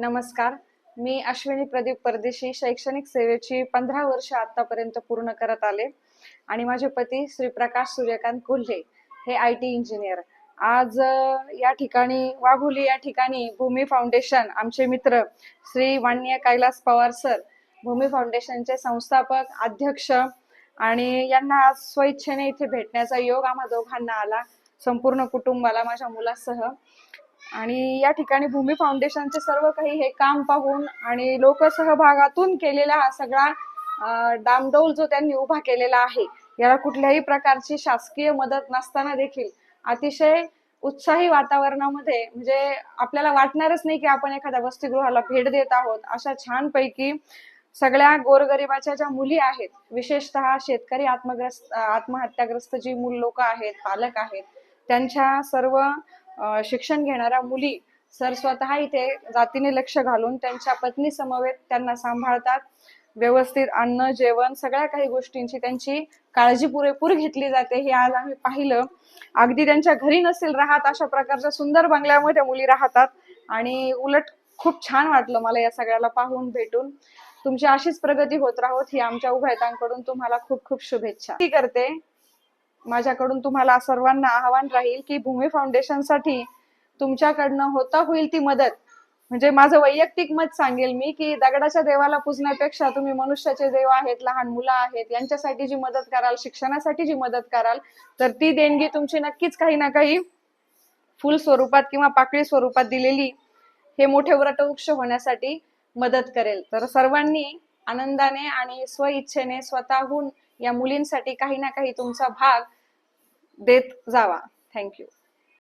नमस्कार. मी अश्विनी प्रदीप परदेशी शैक्षणिक सेवेची पंधरा वर्ष आतापर्यंत पूर्ण करत आले आणि माझे पती श्री प्रकाश सूर्यकांत कोल्हे हे आय टी इंजिनियर. आज या ठिकाणी वाघोली या ठिकाणी भूमी फाउंडेशन आमचे मित्र श्री मान्य कैलास पवार सर भूमी फाउंडेशनचे संस्थापक अध्यक्ष आणि यांना आज स्वइच्छेने इथे भेटण्याचा योग आम्हा दोघांना आला संपूर्ण कुटुंबाला माझ्या मुलासह. आणि या ठिकाणी भूमी फाउंडेशनचे सर्व काही हे काम पाहून आणि लोकसहभागातून केलेला हा सगळा अं, डामडौल जो त्यांनी उभा केलेला आहे याला कुठल्याही प्रकारची शासकीय मदत नसताना देखील अतिशय उत्साही वातावरणामध्ये म्हणजे आपल्याला वाटणारच नाही की आपण एखाद्या वसतिगृहाला भेट देत आहोत. अशा छानपैकी सगळ्या गोरगरिबाच्या ज्या मुली आहेत विशेषतः शेतकरी आत्मग्रस्त आत्महत्याग्रस्त जी मूल लोक आहेत पालक आहेत त्यांच्या सर्व शिक्षण घेणाऱ्या मुली सर स्वतः इथे जातीने लक्ष घालून त्यांच्या पत्नी समवेत त्यांना सांभाळतात. व्यवस्थित अन्न जेवण सगळ्या काही गोष्टींची त्यांची काळजी पुरेपूर घेतली जाते हे आज आम्ही पाहिलं. अगदी त्यांच्या घरी नसेल राहत अशा प्रकारच्या सुंदर बंगल्यामध्ये त्या मुली राहतात. आणि उलट खूप छान वाटलं मला या सगळ्याला पाहून भेटून. तुमची अशीच प्रगती होत राहोत ही आमच्या उभयतांकडून तुम्हाला खूप खूप शुभेच्छा. ती करते. माझ्याकडून तुम्हाला सर्वांना आवाहन राहील की भूमी फाउंडेशनसाठी तुमच्याकडनं होता होईल ती मदत. म्हणजे माझं वैयक्तिक मत सांगेल मी की दगडाच्या देवाला पुजण्यापेक्षा तुम्ही मनुष्याचे देव आहेत लहान मुलं आहेत यांच्यासाठी जी मदत कराल शिक्षणासाठी जी मदत कराल तर ती देणगी तुमची नक्कीच काही ना काही फुल स्वरूपात किंवा पाकळी स्वरूपात दिलेली हे मोठे व्रतवृक्ष होण्यासाठी मदत करेल. तर सर्वांनी आनंदाने आणि स्वइच्छेने स्वतःहून या मुलींसाठी काही ना काही तुमचा भाग देत जावा थँक्यू